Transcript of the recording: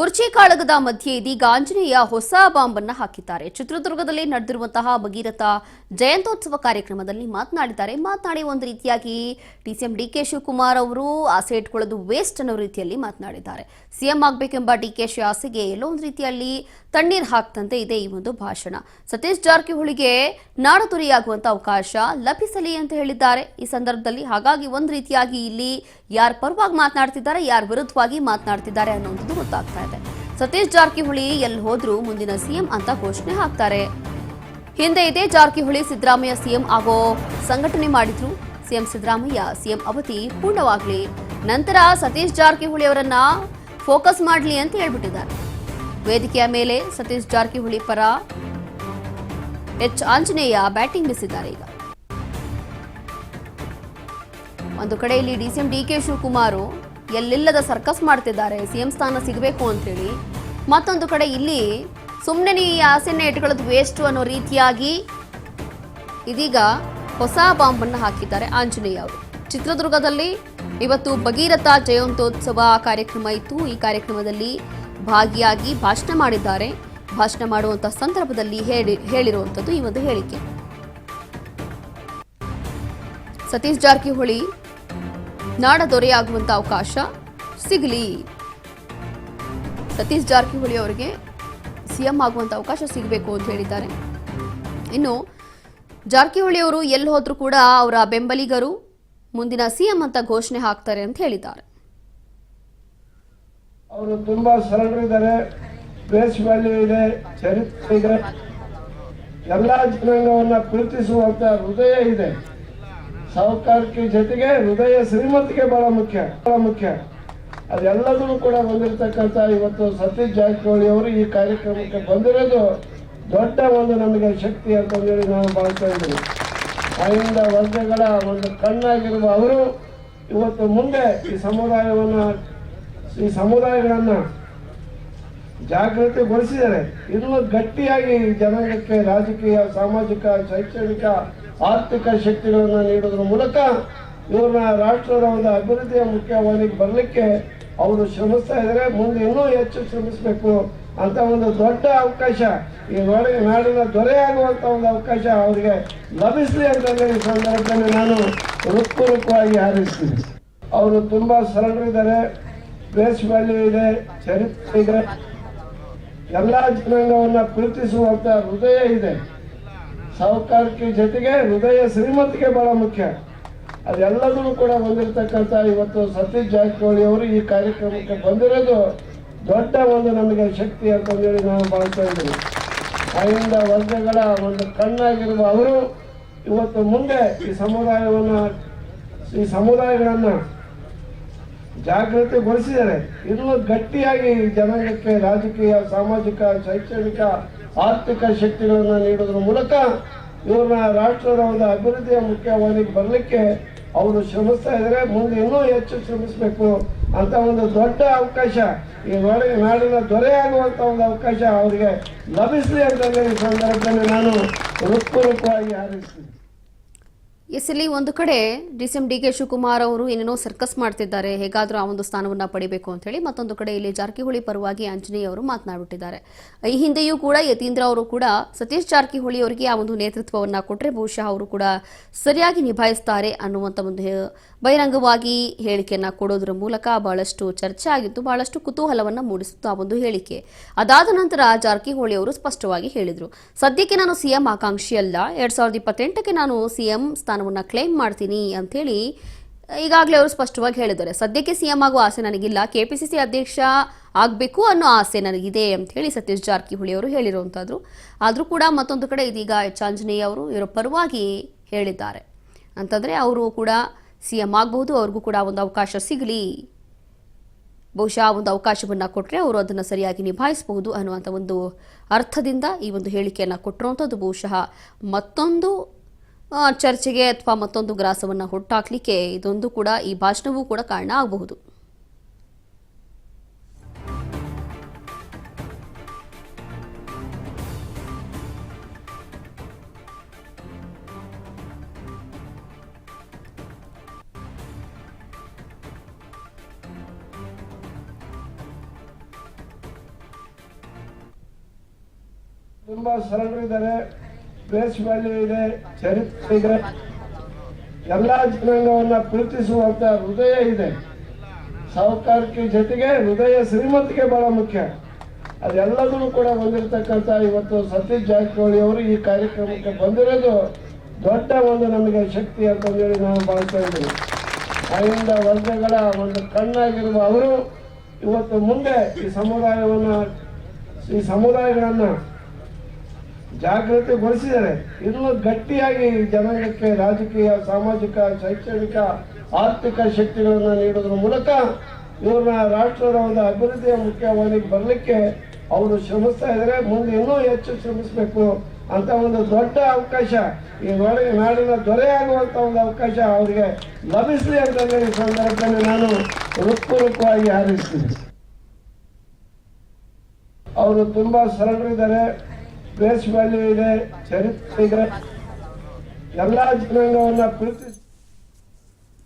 ಕುರ್ಚಿ ಕಾಳಗದ ಮಧ್ಯೆ ಇದೀಗ ಆಂಜನೇಯ ಹೊಸ ಬಾಂಬ್ ಅನ್ನ ಹಾಕಿದ್ದಾರೆ. ಚಿತ್ರದುರ್ಗದಲ್ಲಿ ನಡೆದಿರುವಂತಹ ಭಗೀರಥ ಜಯಂತ್ಯೋತ್ಸವ ಕಾರ್ಯಕ್ರಮದಲ್ಲಿ ಮಾತನಾಡಿದ್ದಾರೆ. ಮಾತನಾಡಿ ಒಂದು ರೀತಿಯಾಗಿ ಡಿಸಿಎಂ ಡಿ ಕೆ ಶಿವಕುಮಾರ್ ಅವರು ಆಸೆ ಇಟ್ಕೊಳ್ಳೋದು ವೇಸ್ಟ್ ಅನ್ನೋ ರೀತಿಯಲ್ಲಿ ಮಾತನಾಡಿದ್ದಾರೆ. ಸಿಎಂ ಆಗಬೇಕೆಂಬ ಡಿ ಕೆ ಶಿ ಆಸೆಗೆ ಎಲ್ಲೋ ಒಂದು ರೀತಿಯಲ್ಲಿ ತಣ್ಣೀರ್ ಹಾಕ್ತಂತೆ ಇದೆ ಈ ಒಂದು ಭಾಷಣ. ಸತೀಶ್ ಜಾರಕಿಹೊಳಿಗೆ ನಾಡತುರಿಯಾಗುವಂತ ಅವಕಾಶ ಲಭಿಸಲಿ ಅಂತ ಹೇಳಿದ್ದಾರೆ. ಈ ಸಂದರ್ಭದಲ್ಲಿ ಹಾಗಾಗಿ ಒಂದು ರೀತಿಯಾಗಿ ಇಲ್ಲಿ ಯಾರ ಪರವಾಗಿ ಮಾತನಾಡ್ತಿದ್ದಾರೆ, ಯಾರ ವಿರುದ್ಧವಾಗಿ ಮಾತನಾಡ್ತಿದ್ದಾರೆ ಅನ್ನೋದು ಗೊತ್ತಾಗ್ತಾ ಇದೆ. ಸತೀಶ್ ಜಾರಕಿಹೊಳಿ ಎಲ್ಲಿ ಹೋದ್ರೂ ಮುಂದಿನ ಸಿಎಂ ಅಂತ ಘೋಷಣೆ ಹಾಕ್ತಾರೆ. ಹಿಂದೆ ಇದೇ ಜಾರಕಿಹೊಳಿ ಸಿದ್ದರಾಮಯ್ಯ ಸಿಎಂ ಆಗೋ ಸಂಘಟನೆ ಮಾಡಿದ್ರು. ಸಿಎಂ ಸಿದ್ದರಾಮಯ್ಯ ಸಿಎಂ ಅವಧಿ ಪೂರ್ಣವಾಗಲಿ. ನಂತರ ಸತೀಶ್ ಜಾರಕಿಹೊಳಿ ಅವರನ್ನ ಫೋಕಸ್ ಮಾಡಲಿ ಅಂತ ಹೇಳ್ಬಿಟ್ಟಿದ್ದಾರೆ. ವೇದಿಕೆಯ ಮೇಲೆ ಸತೀಶ್ ಜಾರಕಿಹೊಳಿ ಪರ ಎಚ್ ಆಂಜನೇಯ ಬ್ಯಾಟಿಂಗ್ ಬಿಸಿದ್ದಾರೆ ಈಗ. ಒಂದು ಕಡೆಯಲ್ಲಿ ಡಿಸಿಎಂ ಡಿ ಕೆ ಶಿವಕುಮಾರ್ ಎಲ್ಲಿಲ್ಲದ ಸರ್ಕಸ್ ಮಾಡ್ತಿದ್ದಾರೆ ಸಿಎಂ ಸ್ಥಾನ ಸಿಗಬೇಕು ಅಂತೇಳಿ. ಮತ್ತೊಂದು ಕಡೆ ಇಲ್ಲಿ ಸುಮ್ಮನೆ ನೀ ಆಸೆನ ಇಟ್ಕೊಳ್ಳೋದು ವೇಸ್ಟು ಅನ್ನೋ ರೀತಿಯಾಗಿ ಇದೀಗ ಹೊಸ ಬಾಂಬ್ ಅನ್ನು ಹಾಕಿದ್ದಾರೆ ಆಂಜನೇಯ ಅವರು. ಚಿತ್ರದುರ್ಗದಲ್ಲಿ ಇವತ್ತು ಭಗೀರಥ ಜಯಂತೋತ್ಸವ ಕಾರ್ಯಕ್ರಮ ಇತ್ತು. ಈ ಕಾರ್ಯಕ್ರಮದಲ್ಲಿ ಭಾಗಿಯಾಗಿ ಭಾಷಣ ಮಾಡಿದ್ದಾರೆ. ಭಾಷಣ ಮಾಡುವಂತಹ ಸಂದರ್ಭದಲ್ಲಿ ಹೇಳಿ ಹೇಳಿರುವಂಥದ್ದು ಈ ಒಂದು ಹೇಳಿಕೆ. ಸತೀಶ್ ಜಾರಕಿಹೊಳಿ ನಾಡ ದೊರೆಯಾಗುವಂತ ಅವಕಾಶ ಸಿಗಲಿ. ಸತೀಶ್ ಜಾರಕಿಹೊಳಿ ಅವರಿಗೆ ಸಿಎಂ ಆಗುವಂತ ಅವಕಾಶ ಸಿಗಬೇಕು ಅಂತ ಹೇಳಿದ್ದಾರೆ. ಇನ್ನು ಜಾರಕಿಹೊಳಿ ಅವರು ಎಲ್ಲಿ ಹೋದ್ರೂ ಕೂಡ ಅವರ ಬೆಂಬಲಿಗರು ಮುಂದಿನ ಸಿಎಂ ಅಂತ ಘೋಷಣೆ ಹಾಕ್ತಾರೆ ಅಂತ ಹೇಳಿದ್ದಾರೆ. ಅವರು ತುಂಬಾ ಸರಳರಿದ್ದಾರೆ. ಬೇಸ್ ವ್ಯಾಲ್ಯೂ ಇದೆ, ಚರಿತ್ರೆ ಇದೆ. ಎಲ್ಲ ಜನಾಂಗವನ್ನ ಪ್ರೀತಿಸುವಂತ ಹೃದಯ ಇದೆ. ಸಾಹುಕಾರಿಕೆ ಜೊತೆಗೆ ಹೃದಯ ಶ್ರೀಮಂತಿಗೆ ಬಹಳ ಮುಖ್ಯ ಬಹಳ ಮುಖ್ಯ. ಅದೆಲ್ಲದೂ ಕೂಡ ಬಂದಿರತಕ್ಕಂತ ಇವತ್ತು ಸತೀಶ್ ಜಾರಕಿಹೊಳಿ ಅವರು ಈ ಕಾರ್ಯಕ್ರಮಕ್ಕೆ ಬಂದಿರೋದು ದೊಡ್ಡ ಒಂದು ನಮಗೆ ಶಕ್ತಿ ಅಂತಂದೇಳಿ ನಾನು ಭಾವಿಸ್ತಾ ಇದ್ದೀನಿ. ಅಲ್ಲಿಂದ ವರ್ಗಗಳ ಒಂದು ಕಣ್ಣಾಗಿರುವ ಅವರು ಇವತ್ತು ಮುಂದೆ ಈ ಸಮುದಾಯವನ್ನ, ಈ ಸಮುದಾಯಗಳನ್ನ ಜಾಗೃತಿಗೊಳಿಸಿದ್ದಾರೆ. ಇನ್ನೂ ಗಟ್ಟಿಯಾಗಿ ಜನಾಂಗಕ್ಕೆ ರಾಜಕೀಯ, ಸಾಮಾಜಿಕ, ಶೈಕ್ಷಣಿಕ ಆರ್ಥಿಕ ಶಕ್ತಿಗಳನ್ನು ನೀಡೋದ್ರ ಮೂಲಕ ಇವ್ರನ್ನ ರಾಷ್ಟ್ರದ ಒಂದು ಅಭಿವೃದ್ಧಿಯ ಮುಖ್ಯವಾಹಿನಿಗೆ ಬರಲಿಕ್ಕೆ ಅವರು ಶ್ರಮಿಸ್ತಾ ಇದ್ದಾರೆ ಮುಂದೆ ಇನ್ನೂ ಹೆಚ್ಚು ಶ್ರಮಿಸಬೇಕು ಅಂತ ಒಂದು ದೊಡ್ಡ ಅವಕಾಶ, ಈ ನಾಡಿನ ನಾಡಿನ ದೊರೆಯಾಗುವಂತ ಒಂದು ಅವಕಾಶ ಅವರಿಗೆ ಲಭಿಸಲಿ ಅಂತ ಈ ಸಂದರ್ಭದಲ್ಲಿ ನಾನು ಹೃತ್ಪೂರ್ವಕವಾಗಿ ಹಾರೈಸ್ತೀನಿ. ಅವರು ತುಂಬಾ ಸರಳರಿದ್ದಾರೆ ಪ್ಲೇಸ್ ವ್ಯಾಲ್ಯೂ ಇದೆ, ಚರಿತ್ರೆ ಇದೆ. ಎಲ್ಲಾ ಜನಾಂಗವನ್ನ ಪ್ರೀತಿಸುವಂತ ಹೃದಯ ಇದೆ. ಸಾಹುಕಾರಿಕೆ ಜೊತೆಗೆ ಹೃದಯ ಶ್ರೀಮಂತಿಗೆ ಬಹಳ ಮುಖ್ಯ. ಅದೆಲ್ಲದೂ ಕೂಡ ಬಂದಿರತಕ್ಕಂಥ ಇವತ್ತು ಸತೀಶ್ ಜಾರಕಿಹೊಳಿ ಅವರು ಈ ಕಾರ್ಯಕ್ರಮಕ್ಕೆ ಬಂದಿರೋದು ದೊಡ್ಡ ಒಂದು ನಮಗೆ ಶಕ್ತಿ ಅಂತಂದೇಳಿ ನಾನು ಭಾವಿಸ್ತಾ ಇದ್ದೀನಿ. ಅಹಿಂದ ವರ್ಗಗಳ ಒಂದು ಕಣ್ಣಾಗಿರುವ ಅವರು ಇವತ್ತು ಮುಂದೆ ಈ ಸಮುದಾಯವನ್ನು, ಈ ಸಮುದಾಯಗಳನ್ನ ಜಾಗೃತಿಗೊಳಿಸಿದ್ದಾರೆ. ಇನ್ನೂ ಗಟ್ಟಿಯಾಗಿ ಜನಾಂಗಕ್ಕೆ ರಾಜಕೀಯ, ಸಾಮಾಜಿಕ, ಶೈಕ್ಷಣಿಕ, ಆರ್ಥಿಕ ಶಕ್ತಿಗಳನ್ನು ನೀಡೋದ್ರ ಮೂಲಕ ಇವ್ರನ್ನ ರಾಷ್ಟ್ರದ ಒಂದು ಅಭಿವೃದ್ಧಿಯ ಮುಖ್ಯವಾಹಿನಿಗೆ ಬರಲಿಕ್ಕೆ ಅವರು ಶ್ರಮಿಸ್ತಾ ಇದ್ದಾರೆ. ಮುಂದೆ ಇನ್ನೂ ಹೆಚ್ಚು ಶ್ರಮಿಸಬೇಕು ಅಂತ ಒಂದು ದೊಡ್ಡ ಅವಕಾಶ ಈ ನಾಡಿನ ನಾಡಿನ ದೊರೆಯಾಗುವಂತ ಒಂದು ಅವಕಾಶ ಅವರಿಗೆ ಲಭಿಸಲಿ ಅಂತಂದರೆ ಈ ಸಂದರ್ಭದಲ್ಲಿ ನಾನು ಹೃತ್ಪೂರ್ವಕವಾಗಿ ಹಾರೈಸ್ತೀನಿ. ಎಸ್ ಇಲ್ಲಿ ಒಂದು ಕಡೆ ಡಿಸಿಎಂ ಡಿ ಕೆ ಶಿವಕುಮಾರ್ ಅವರು ಏನೇನೋ ಸರ್ಕಸ್ ಮಾಡ್ತಿದ್ದಾರೆ, ಹೇಗಾದರೂ ಆ ಒಂದು ಸ್ಥಾನವನ್ನ ಪಡಿಬೇಕು ಅಂತ ಹೇಳಿ ಮತ್ತೊಂದು ಕಡೆ ಇಲ್ಲಿ ಜಾರಕಿಹೊಳಿ ಪರವಾಗಿ ಆಂಜನೇಯ ಅವರು ಮಾತನಾಡಿಬಿಟ್ಟಿದ್ದಾರೆ. ಈ ಹಿಂದೆಯೂ ಕೂಡ ಯತೀಂದ್ರ ಅವರು ಕೂಡ ಸತೀಶ್ ಜಾರಕಿಹೊಳಿ ಅವರಿಗೆ ಆ ಒಂದು ನೇತೃತ್ವವನ್ನು ಕೊಟ್ಟರೆ ಬಹುಶಃ ಅವರು ಕೂಡ ಸರಿಯಾಗಿ ನಿಭಾಯಿಸ್ತಾರೆ ಅನ್ನುವಂಥ ಒಂದು ಬಹಿರಂಗವಾಗಿ ಹೇಳಿಕೆಯನ್ನ ಕೊಡೋದ್ರ ಮೂಲಕ ಬಹಳಷ್ಟು ಚರ್ಚೆ ಆಗಿತ್ತು, ಬಹಳಷ್ಟು ಕುತೂಹಲವನ್ನ ಮೂಡಿಸಿತ್ತು ಆ ಒಂದು ಹೇಳಿಕೆ. ಅದಾದ ನಂತರ ಜಾರಕಿಹೊಳಿ ಅವರು ಸ್ಪಷ್ಟವಾಗಿ ಹೇಳಿದರು. ಸದ್ಯಕ್ಕೆ ನಾನು ಸಿಎಂ ಆಕಾಂಕ್ಷಿ ಅಲ್ಲ, ಎರಡ್ ಸಾವಿರದ ಇಪ್ಪತ್ತೆಂಟಕ್ಕೆ ನಾನು ಸಿಎಂ ಸ್ಥಾನವನ್ನ ಕ್ಲೇಮ್ ಮಾಡ್ತೀನಿ ಅಂತೇಳಿ ಈಗಾಗಲೇ ಅವರು ಸ್ಪಷ್ಟವಾಗಿ ಹೇಳಿದ್ದಾರೆ. ಸದ್ಯಕ್ಕೆ ಸಿಎಂ ಆಗುವ ಆಸೆ ನನಗಿಲ್ಲ, ಕೆಪಿಸಿಸಿ ಅಧ್ಯಕ್ಷ ಆಗಬೇಕು ಅನ್ನೋ ಆಸೆ ನನಗಿದೆ ಅಂತ ಹೇಳಿ ಸತೀಶ್ ಜಾರಕಿಹೊಳಿ ಅವರು ಹೇಳಿರುವಂಥದ್ದು. ಆದರೂ ಕೂಡ ಮತ್ತೊಂದು ಕಡೆ ಇದೀಗ ಎಚ್ ಆಂಜನೇಯ ಅವರು ಇವರ ಪರವಾಗಿ ಹೇಳಿದ್ದಾರೆ. ಅಂತಂದರೆ ಅವರು ಕೂಡ ಸಿ ಎಂ ಆಗಬಹುದು, ಅವ್ರಿಗೂ ಕೂಡ ಒಂದು ಅವಕಾಶ ಸಿಗಲಿ, ಬಹುಶಃ ಒಂದು ಅವಕಾಶವನ್ನು ಕೊಟ್ಟರೆ ಅವರು ಅದನ್ನು ಸರಿಯಾಗಿ ನಿಭಾಯಿಸಬಹುದು ಅನ್ನುವಂಥ ಒಂದು ಅರ್ಥದಿಂದ ಈ ಒಂದು ಹೇಳಿಕೆಯನ್ನು ಕೊಟ್ಟಿರುವಂಥದ್ದು. ಬಹುಶಃ ಮತ್ತೊಂದು ಚರ್ಚೆಗೆ ಅಥವಾ ಮತ್ತೊಂದು ಗ್ರಾಸವನ್ನು ಹುಟ್ಟಾಕ್ಲಿಕ್ಕೆ ಇದೊಂದು ಕೂಡ ಈ ಭಾಷಣವೂ ಕೂಡ ಕಾರಣ ಆಗಬಹುದು. ತುಂಬಾ ಸರಳರಿದ್ದಾರೆ. ಪ್ಲೇಸ್ ವ್ಯಾಲ್ಯೂ ಇದೆ ಚರಿತ್ರೆ ಇದೆ ಎಲ್ಲ ಜನಾಂಗವನ್ನ ಪ್ರೀತಿಸುವಂತ ಹೃದಯ ಇದೆ. ಸಾಹುಕಾರಿಕೆ ಜೊತೆಗೆ ಹೃದಯ ಶ್ರೀಮಂತಿಕೆ ಬಹಳ ಮುಖ್ಯ. ಅದೆಲ್ಲದನ್ನು ಕೂಡ ಬಂದಿರತಕ್ಕಂಥ ಇವತ್ತು ಸತೀಶ್ ಜಾರಕಿಹೊಳಿ ಅವರು ಈ ಕಾರ್ಯಕ್ರಮಕ್ಕೆ ಬಂದಿರೋದು ದೊಡ್ಡ ಒಂದು ನಮಗೆ ಶಕ್ತಿ ಅಂತಂದೇಳಿ ನಾನು ಭಾವಿಸ್ತಾ ಇದ್ದೀನಿ ಅಹಿಂದ ವರ್ಗಗಳ ಒಂದು ಕಣ್ಣಾಗಿರುವ ಅವರು ಇವತ್ತು ಮುಂದೆ ಈ ಸಮುದಾಯವನ್ನು ಈ ಸಮುದಾಯಗಳನ್ನ ಜಾಗೃತಿಗೊಳಿಸಿದ್ದಾರೆ ಇನ್ನೂ ಗಟ್ಟಿಯಾಗಿ ಜನಾಂಗಕ್ಕೆ ರಾಜಕೀಯ, ಸಾಮಾಜಿಕ, ಶೈಕ್ಷಣಿಕ, ಆರ್ಥಿಕ ಶಕ್ತಿಗಳನ್ನು ನೀಡೋದ್ರ ಮೂಲಕ ಇವ್ರನ್ನ ರಾಷ್ಟ್ರದ ಒಂದು ಅಭಿವೃದ್ಧಿಯ ಮುಖ್ಯವಾಗಿ ಬರಲಿಕ್ಕೆ ಅವರು ಶ್ರಮಿಸ್ತಾ ಇದ್ದಾರೆ. ಮುಂದೆ ಇನ್ನೂ ಹೆಚ್ಚು ಶ್ರಮಿಸಬೇಕು ಅಂತ ಒಂದು ದೊಡ್ಡ ಅವಕಾಶ, ಈ ಒಳಗೆ ನಾಡಿನ ದೊರೆಯಾಗುವಂತ ಒಂದು ಅವಕಾಶ ಅವರಿಗೆ ಲಭಿಸಲಿ ಅಂತ ಈ ಸಂದರ್ಭದಲ್ಲಿ ನಾನು ಹೃತ್ಪೂರ್ವಕವಾಗಿ ಹಾರೈಸ್ತೀನಿ. ಅವರು ತುಂಬಾ ಸರಳರಿದ್ದಾರೆ. ಪ್ಲೇಸ್ ವ್ಯಾಲ್ಯೂ ಇದೆ ಚರಿತ್ರೆ ಇದೆ. ಎಲ್ಲ ಜನಾಂಗವನ್ನ ಪ್ರೀತಿಸಿ